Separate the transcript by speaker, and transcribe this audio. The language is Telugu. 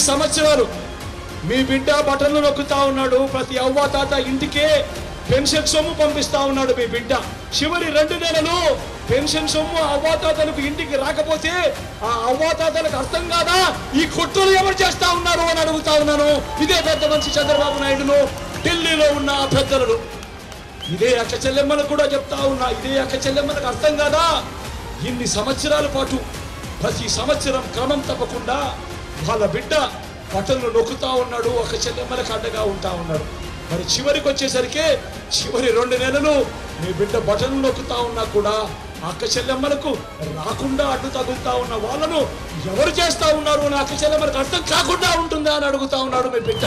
Speaker 1: సంవత్సరాలు. మీ బిడ్డ బటన్లు నొక్కుతా ఉన్నాడు. ప్రతి అవ్వ తాత ఇంటికే పెన్షన్ సొమ్ము పంపిస్తా ఉన్నాడు మీ బిడ్డ. చివరి రెండు నెలలు పెన్షన్ సొమ్ము అవ్వాతాతలకు ఇంటికి రాకపోతే ఆ అవ్వాతాతలకు అర్థం కాదా? ఈ కొట్టులు ఎవరు చేస్తా ఉన్నారు అని అడుగుతా ఉన్నాను. ఇదే పెద్ద మనిషి చంద్రబాబు నాయుడును ఢిల్లీలో ఉన్న ఆ పెద్దలను. ఇదే అక్క చెల్లెమ్మలకు కూడా చెప్తా ఉన్నా. ఇదే అక్క చెల్లెమ్మలకు అర్థం కాదా? ఇన్ని సంవత్సరాల పాటు ప్రతి సంవత్సరం క్రమం తప్పకుండా వాళ్ళ బిడ్డ బట్టలు నొక్కుతా ఉన్నాడు ఒక చెల్లెమ్మలకు అడ్డగా ఉంటా ఉన్నాడు. మరి చివరికి వచ్చేసరికి చివరి రెండు నెలలు మీ బిడ్డ బటన్లు నొక్కుతా ఉన్నా కూడా అక్క చెల్లెమ్మలకు రాకుండా అడ్డు తగులుతా ఉన్న వాళ్ళను ఎవరు చేస్తా ఉన్నారు అని అక్క చెల్లెమ్మలకు అర్థం కాకుండా ఉంటుందా అని అడుగుతా ఉన్నాడు మీ బిడ్డ.